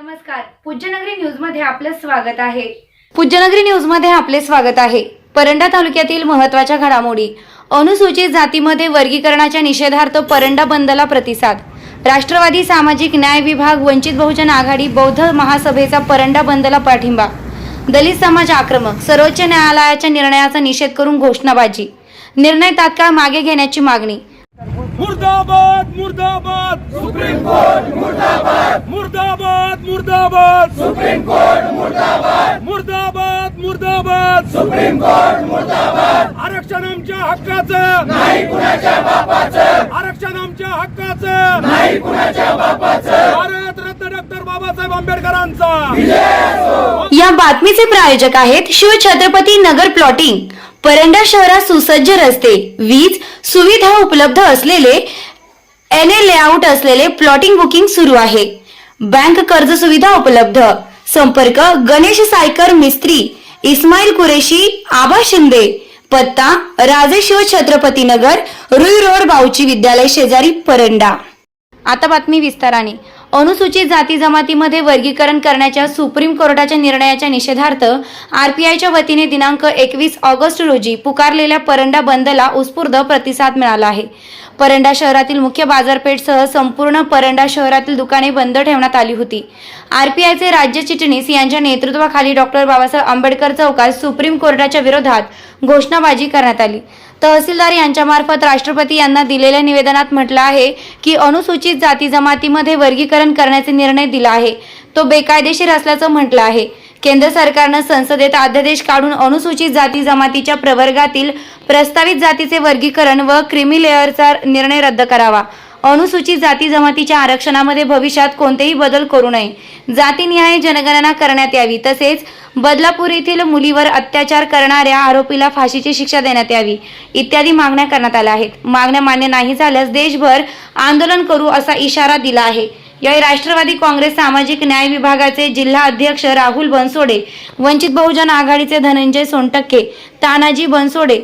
नमस्कार. पूज्यनगरी न्यूजमध्ये आपलं स्वागत आहे. पूज्यनगरी न्यूजमध्ये आपले स्वागत आहे. परंडा तालुक्यातील महत्त्वाच्या घडामोडी. अनुसूचित जातीमध्ये वर्गीकरणाच्या निषेधार्थ परंडा बंदला प्रतिसाद. राष्ट्रवादी सामाजिक न्याय विभाग वंचित बहुजन आघाडी बौद्ध महासभेचा परंडा बंदला पाठिंबा. दलित समाज आक्रमक सर्वोच्च न्यायालयाच्या निर्णयाचा निषेध करून घोषणाबाजी. निर्णय तात्काळ मागे घेण्याची मागणी. मुर्दाबाद मुर्दाबाद. सुप्रीम कोर्ट मुर्दाबाद. मुर्दाबाद मुर्दाबाद. सुप्रीम कोर्ट मुर्दाबाद. मुर्दाबाद मुर्दाबाद. सुप्रीम कोर्ट मुर्दाबाद. आरक्षण आमच्या हक्काचं. नाही कुणाच्या बापाचं. आरक्षण आमच्या हक्काचं. नाही कुणाच्या बापाचं. भारत रत्न डॉक्टर बाबासाहेब आंबेडकरांचा. या बातमीचे प्रायोजक आहेत शिवछत्रपती नगर प्लॉटिंग. परंडा शहरात सुसज्ज रस्ते वीज सुविधा उपलब्ध असलेले एन ए लेआउट असलेले प्लॉटिंग बुकिंग सुरू आहे. बँक कर्ज सुविधा उपलब्ध. संपर्क गणेश सायकर मिस्त्री इस्माईल कुरेशी आबा शिंदे पत्ता राजेशिव छत्रपती नगर रुई रोड बाऊची विद्यालय शेजारी परंडा. आता बातमी विस्ताराने. अनुसूचित जाती जमातीमध्ये वर्गीकरण करण्याच्या सुप्रीम कोर्टाच्या निर्णयाच्या निषेधार्थ आरपीआयच्या वतीने दिनांक एकवीस ऑगस्ट रोजी पुकारलेल्या परंडा बंदला उत्स्फूर्त प्रतिसाद मिळाला आहे. परंडा शहरातील मुख्य बाजारपेठसह संपूर्ण परंडा शहरातील दुकाने बंद ठेवण्यात आली होती. आरपीआयचे राज्य चिटणीस यांच्या नेतृत्वाखाली डॉक्टर बाबासाहेब आंबेडकर चौकात सुप्रीम कोर्टाच्या विरोधात घोषणाबाजी करण्यात आली. तहसीलदार यांच्यामार्फत राष्ट्रपती यांना दिलेल्या निवेदनात म्हटलं आहे की अनुसूचित जाती जमातीमध्ये वर्गीकरण करण्याचे निर्णय दिला आहे. तो बेकायदेशीर असल्याचं म्हटलं आहे. केंद्र सरकारनं संसदेत अध्यादेश काढून अनुसूचित जाती जमातीच्या प्रवर्गातील प्रस्तावित जातीचे वर्गीकरण व क्रिमी लेअरचा निर्णय रद्द करावा. अनुसूचित जाती जमातीच्या आरक्षणामध्ये भविष्यात कोणतेही बदल करू नये. जातीनिहाय जनगणना करण्यात यावी. तसेच बदलापूर येथील मुलीवर अत्याचार करणाऱ्या आरोपीला फाशीची शिक्षा देण्यात यावी इत्यादी मागण्या करण्यात आल्या आहेत. मागण्या मान्य नाही झाल्यास देशभर आंदोलन करू असा इशारा दिला आहे. यावेळी राष्ट्रवादी काँग्रेस सामाजिक न्याय विभागाचे जिल्हा अध्यक्ष राहुल बनसोडे वंचित बहुजन आघाडीचे धनंजय सोनटक्के तानाजी बनसोडे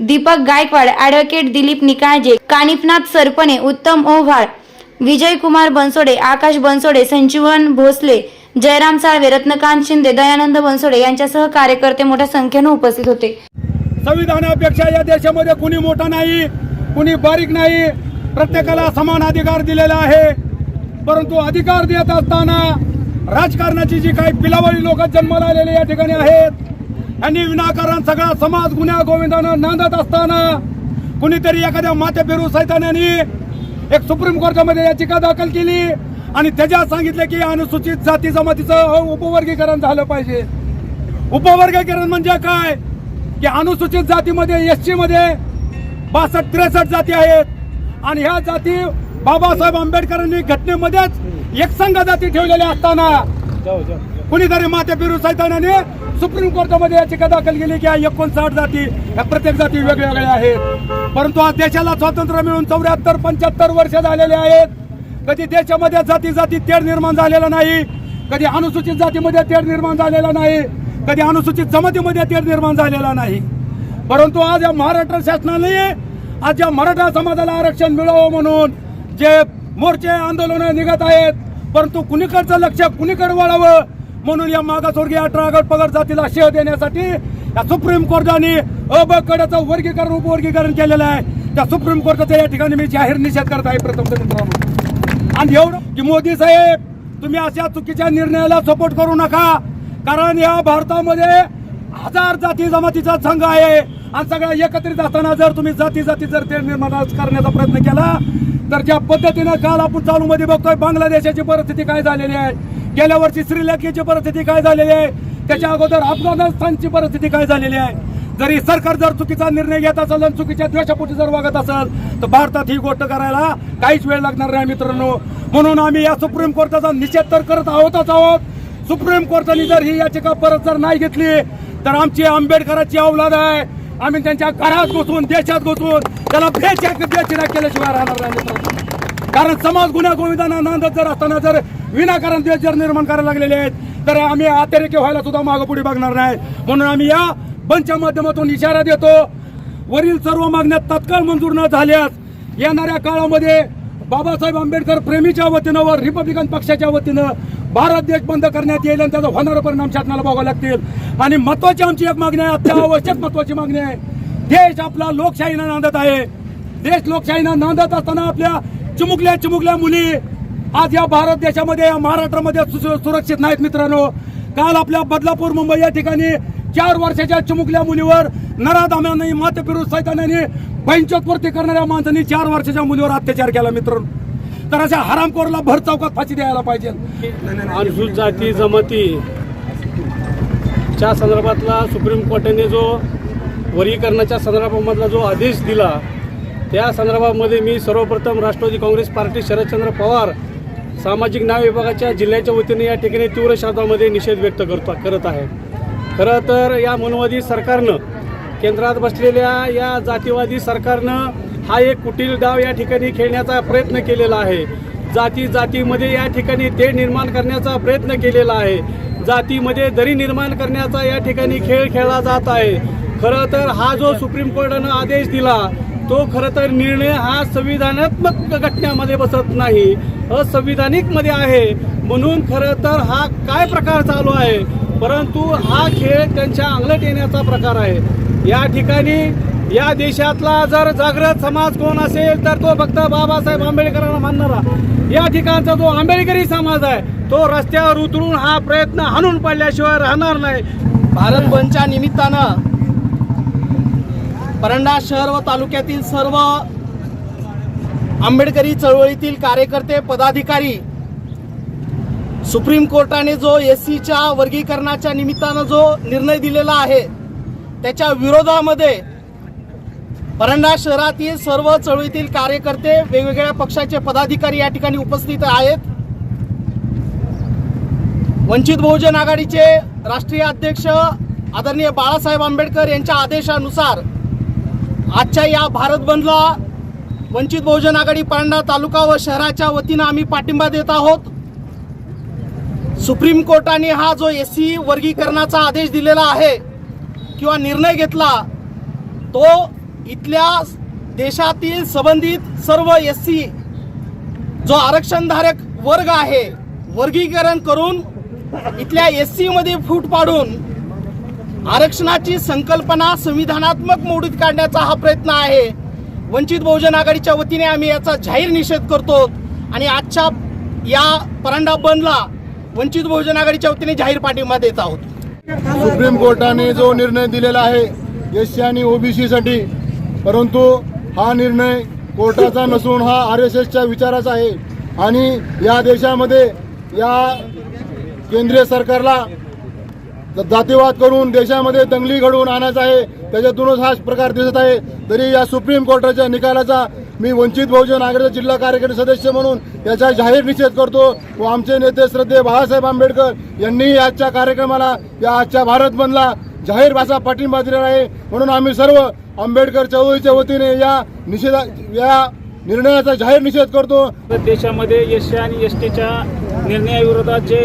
दीपक गायकवाड ॲडव्होकेट दिलीप निकाळजे कानिफनाथ सरपणे उत्तम ओव्हाळ विजय कुमार बनसोडे आकाश बनसोडे संजीवन भोसले जयराम साळवे रत्नकांत शिंदे दयानंद बनसोडे यांच्यासह कार्यकर्ते मोठ्या संख्येनं उपस्थित होते. संविधानापेक्षा या देशामध्ये कुणी मोठा नाही कुणी बारीक नाही. प्रत्येकाला समान अधिकार दिलेला आहे. परंतु अधिकार देत असताना राजकारणाची जी काही पिलावळी लोक जन्माला आलेले या ठिकाणी आहेत यांनी विनाकारण सगळा समाज गुन्ह्या गोविंदानं नांदत असताना कुणीतरी एखाद्या माते पेरू सैतान्यानी एक सुप्रीम कोर्टामध्ये याचिका दाखल केली आणि त्याच्यात सांगितले की अनुसूचित जाती जमातीचं उपवर्गीकरण झालं पाहिजे. उपवर्गीकरण म्हणजे काय? की अनुसूचित जातीमध्ये एस टी मध्ये बासष्ट त्रेसष्ट जाती आहेत. आणि ह्या जाती बाबासाहेब आंबेडकरांनी घटनेमध्येच एकसंघ जाती ठेवलेल्या असताना कुणीतरी माते पिरू सैतानाने सुप्रीम कोर्टामध्ये याचिका दाखल केली की या एकोणसाठ जाती या प्रत्येक जाती वेगवेगळ्या आहेत. परंतु आज देशाला स्वातंत्र्य मिळून चौऱ्याहत्तर पंच्याहत्तर वर्ष झालेले आहेत. कधी देशामध्ये जाती जाती तेढ निर्माण झालेला नाही कधी अनुसूचित जातीमध्ये तेढ निर्माण झालेला नाही कधी अनुसूचित जमातीमध्ये तेढ निर्माण झालेला नाही. परंतु आज या महाराष्ट्र शासनाने आज या मराठा समाजाला आरक्षण मिळावं म्हणून जे मोर्चे आंदोलन निघत आहेत परंतु कुणीकडचं लक्ष कुणीकडे वळावं म्हणून या मागासवर्गीय अठरा गट पगड जातीला शेह देण्यासाठी या सुप्रीम कोर्टाने अब ब वर्गीकरण उपवर्गीकरण केलेलं आहे. त्या सुप्रीम कोर्टाचा या ठिकाणी मी जाहीर निषेध करत आहे प्रथम मित्रांनो. आणि एवढं की मोदी साहेब तुम्ही अशा चुकीच्या निर्णयाला सपोर्ट करू नका. कारण या भारतामध्ये हजार जाती जमातीचा संघ आहे. आणि सगळ्या एकत्रित असताना जर तुम्ही जाती जाती जर ते निर्माण करण्याचा प्रयत्न केला तर ज्या पद्धतीनं काल आपण चालू मध्ये बघतोय बांगलादेशाची परिस्थिती काय झालेली आहे. गेल्या वर्षी श्रीलंकेची परिस्थिती काय झालेली आहे? त्याच्या अगोदर अफगाणिस्तानची परिस्थिती काय झालेली आहे? जरी सरकार जर चुकीचा निर्णय घेत असेल आणि चुकीच्या द्वेषापोटी जर वागत असेल तर भारतात ही गोष्ट करायला काहीच वेळ लागणार नाही मित्रांनो. म्हणून आम्ही या सुप्रीम कोर्टाचा निषेध तर करत आहोतच आहोत. सुप्रीम कोर्टाने जर ही याचिका परत जर नाही घेतली तर आमची आंबेडकराची अवलाद आहे. आम्ही त्यांच्या घरात घुसून देशात घुसून त्याला बेच्या बेचिना केल्याशिवाय राहणार नाही मित्रांनो. कारण समाज गुन्हा गोविंदांना नांदत जर असताना जर विनाकारण देश जर निर्माण करायला लागलेले आहेत तर आम्ही अतिरेकी व्हायला सुद्धा मागं पुढे बघणार नाही. म्हणून आम्ही या बंदच्या माध्यमातून इशारा देतो वरील सर्व मागण्या तत्काळ मंजूर न झाल्यास येणाऱ्या काळामध्ये बाबासाहेब आंबेडकर प्रेमीच्या वतीनं व रिपब्लिकन पक्षाच्या वतीनं भारत देश बंद करण्यात येईल आणि त्याचा होणारा परिणाम शासनाला बघावं लागतील. आणि महत्वाची आमची एक मागणी आहे अत्यावश्यक महत्वाची मागणी आहे. देश आपला लोकशाहीनं नांदत आहे. देश लोकशाहीनं नांदत असताना आपल्या चिमुकल्या चिमुकल्या मुली आज या भारत देशामध्ये या महाराष्ट्रामध्ये सु- सुरक्षित नाहीत मित्रांनो. काल आपल्या बदलापूर मुंबई या ठिकाणी चार वर्षाच्या चिमुकल्या मुलीवर नराधाम्याने मातपिरू फिरू सैतानाने बहिंचोत्पूर्ती करणाऱ्या माणसांनी चार वर्षाच्या मुलीवर अत्याचार केला मित्रांनो. तर अशा हरामखोरला भर चौकात फाशी द्यायला पाहिजे. अनुसूचित जाती जमाती. च्या संदर्भातला सुप्रीम कोर्टाने जो वर्गीकरणाच्या संदर्भामधला जो आदेश दिला त्या संदर्भामध्ये मी सर्वप्रथम राष्ट्रवादी काँग्रेस पार्टी शरदचंद्र पवार सामाजिक न्याय विभागाच्या जिल्ह्याच्या वतीने या ठिकाणी तीव्र शब्दामध्ये निषेध व्यक्त करतो करत आहे. खरं तर या मनोवादी सरकारनं केंद्रात बसलेल्या या जातीवादी सरकारनं हा एक कुटील डाव या ठिकाणी खेळण्याचा प्रयत्न केलेला आहे. जाती जातीमध्ये या ठिकाणी ते निर्माण करण्याचा प्रयत्न केलेला आहे. जातीमध्ये दरी निर्माण करण्याचा या ठिकाणी खेळ खेळला जात आहे. खरं तर हा जो सुप्रीम कोर्टानं आदेश दिला तो खरं तर निर्णय हा संविधानात्मक घटनेमध्ये बसत नाही. असंविधानिकमध्ये आहे. म्हणून खरं तर हा काय प्रकार चालू आहे? परंतु हा खेळ त्यांच्या अंगलट येण्याचा प्रकार आहे. या ठिकाणी या देशातला जर जागृत समाज कोण असेल तर तो फक्त बाबासाहेब आंबेडकरांना मानणारा. या ठिकाणचा जो आंबेडकरी समाज आहे तो रस्त्यावर उतरून हा प्रयत्न हाणून पडल्याशिवाय राहणार नाही. भारत बंदच्या निमित्तानं परंडा शहर व तालुक्यातील सर्व आंबेडकरी चळवळीतील कार्यकर्ते पदाधिकारी सुप्रीम कोर्टाने जो एस सीच्या वर्गीकरणाच्या निमित्तानं जो निर्णय दिलेला आहे त्याच्या विरोधामध्ये परंडा शहरातील सर्व चळवळीतील कार्यकर्ते वेगवेगळ्या पक्षाचे पदाधिकारी या ठिकाणी उपस्थित आहेत. वंचित बहुजन आघाडीचे राष्ट्रीय अध्यक्ष आदरणीय बाळासाहेब आंबेडकर यांच्या आदेशानुसार आजच्या या भारत बंदला वंचित बहुजन आघाडी पांडा तालुका व शहराच्या वतीनं आम्ही पाठिंबा देत आहोत. सुप्रीम कोर्टाने हा जो एस सी वर्गीकरणाचा आदेश दिलेला आहे किंवा निर्णय घेतला तो इथल्या देशातील संबंधित सर्व एस सी जो आरक्षणधारक वर्ग आहे वर्गीकरण करून इथल्या एस सीमध्ये फूट पाडून आरक्षणाची संकल्पना संविधानात्मक मोडीत काढण्याचा हा प्रयत्न आहे. वंचित बहुजन आघाडीच्या वतीने आम्ही याचा जाहीर निषेध करतो आणि आजच्या या परांडा बंदला वंचित बहुजन आघाडीच्या वतीने जाहीर पाठिंबा देत आहोत. सुप्रीम कोर्टाने जो निर्णय दिलेला आहे एससी आणि ओबीसी साठी परंतु हा निर्णय कोर्टाचा नसून हा आर एस एसच्या विचाराचा आहे. आणि या देशामध्ये या केंद्रीय सरकारला जातीवाद करून देशामध्ये दंगली घडवून आणायचा आहे त्याच्यातूनच हा प्रकार दिसत आहे. तरी या सुप्रीम कोर्टाच्या निकालाचा मी वंचित बहुजन आघाडीचा जिल्हा कार्यकारी सदस्य म्हणून याचा जाहीर निषेध करतो व आमचे नेते श्रद्धे बाळासाहेब आंबेडकर यांनी आजच्या कार्यक्रमाला या आजच्या भारत बंदला जाहीर भाषा पाठिंबा दिलेला आहे. म्हणून आम्ही सर्व आंबेडकर चळवळीच्या वतीने या निषेधा या निर्णयाचा जाहीर निषेध करतो. देशामध्ये एस सी आणि एस टीच्या निर्णयाविरोधात जे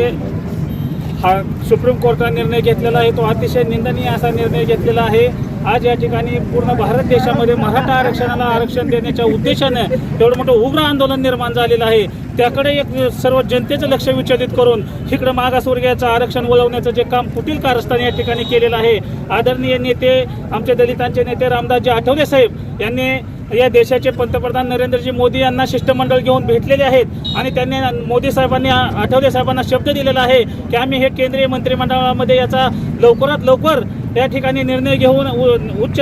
हा सुप्रीम कोर्टाने निर्णय घेतलेला आहे. तो अतिशय निंदनीय असा निर्णय घेतलेला आहे. आज या ठिकाणी पूर्ण भारत देशामध्ये मराठा आरक्षणाला आरक्षण देण्याच्या उद्देशाने एवढं मोठं उग्र आंदोलन निर्माण झालेलं आहे. त्याकडे एक सर्व जनतेचं लक्ष विचलित करून इकडं मागासवर्गीयाचं आरक्षण वळवण्याचं जे काम कुटील कारस्थान या ठिकाणी केलेलं आहे. आदरणीय नेते आमचे दलितांचे नेते रामदासजी आठवले साहेब यांनी या देशाचे पंतप्रधान नरेंद्रजी मोदी यांना शिष्टमंडळ घेऊन भेटलेले आहेत आणि त्यांनी मोदी साहेबांनी आठवले साहेबांना शब्द दिलेला आहे की आम्ही हे केंद्रीय मंत्रिमंडळामध्ये याचा लवकरात लवकर या ठिकाणी निर्णय घेऊन उ- उच्च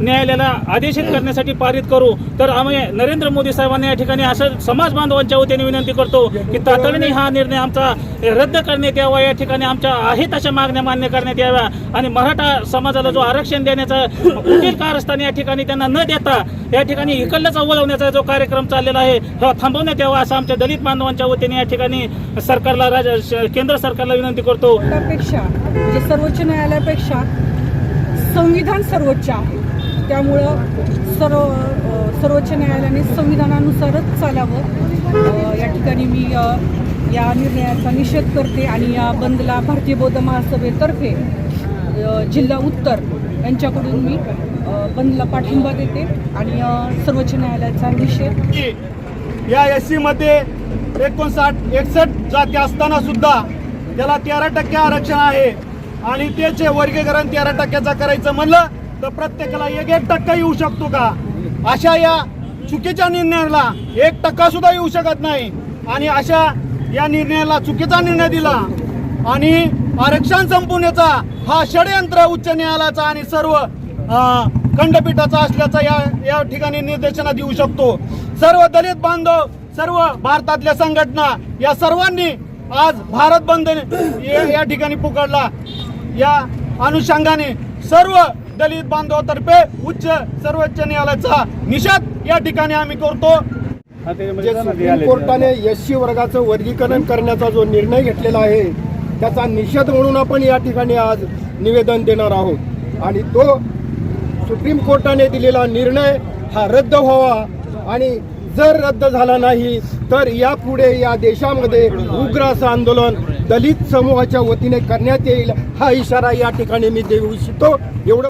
न्यायालयाला आदेशित करण्यासाठी पारित करू. तर आम्ही नरेंद्र मोदी साहेबांना या ठिकाणी असं समाज बांधवांच्या वतीने विनंती करतो की तातडीने हा निर्णय आमचा रद्द करण्यात यावा. या ठिकाणी आमच्या आहेत अशा मागण्या मान्य करण्यात याव्या. आणि मराठा समाजाला जो आरक्षण देण्याचा कुठील कारस्थान या ठिकाणी त्यांना न देता या ठिकाणी इकडलंच अवलवण्याचा जो कार्यक्रम चाललेला आहे हा थांबवण्यात यावा असं आमच्या दलित बांधवांच्या वतीने या ठिकाणी सरकारला राज केंद्र सरकारला विनंती करतो. म्हणजे सर्वोच्च न्यायालयापेक्षा संविधान सर्वोच्च आहे. त्यामुळं सर्व सर्वोच्च न्यायालयाने संविधानानुसारच चालावं. या ठिकाणी मी या निर्णयाचा निषेध करते आणि या बंदला भारतीय बौद्ध महासभेतर्फे जिल्हा उत्तर यांच्याकडून मी बंदला पाठिंबा देते आणि सर्वोच्च न्यायालयाचा निषेध. या एस सीमध्ये एकोणसाठ एकसष्ट जाती असताना सुद्धा त्याला तेरा टक्के आरक्षण आहे. आणि त्याचे वर्गीकरण तेरा टक्क्याचा करायचं म्हणलं तर प्रत्येकाला एक एक टक्का येऊ शकतो का? अशा या चुकीच्या निर्णयाला एक टक्का सुद्धा येऊ शकत नाही. आणि अशा या निर्णयाला चुकीचा निर्णय दिला आणि आरक्षण संपवण्याचा हा षडयंत्र उच्च न्यायालयाचा आणि सर्व खंडपीठाचा असल्याचा या या ठिकाणी निर्देशना देऊ शकतो. सर्व दलित बांधव सर्व भारतातल्या संघटना या सर्वांनी आज भारत बंद या या ठिकाणी पुकारला. या अनुषंगाने सर्व दलित बांधवातर्फे उच्च सर्वोच्च न्यायालयाचा निषेध या ठिकाणी आम्ही करतो. कोर्टाने एस सी वर्गाचं वर्गीकरण करण्याचा जो निर्णय घेतलेला आहे त्याचा निषेध म्हणून आपण या ठिकाणी आज निवेदन देणार आहोत. आणि तो सुप्रीम कोर्टाने दिलेला निर्णय हा रद्द व्हावा. आणि जर रद्द झाला नाही तर यापुढे या देशामध्ये उग्र असं आंदोलन दलित समूहाच्या वतीने करण्यात येईल हा इशारा या ठिकाणी मी देऊ इच्छितो. एवढं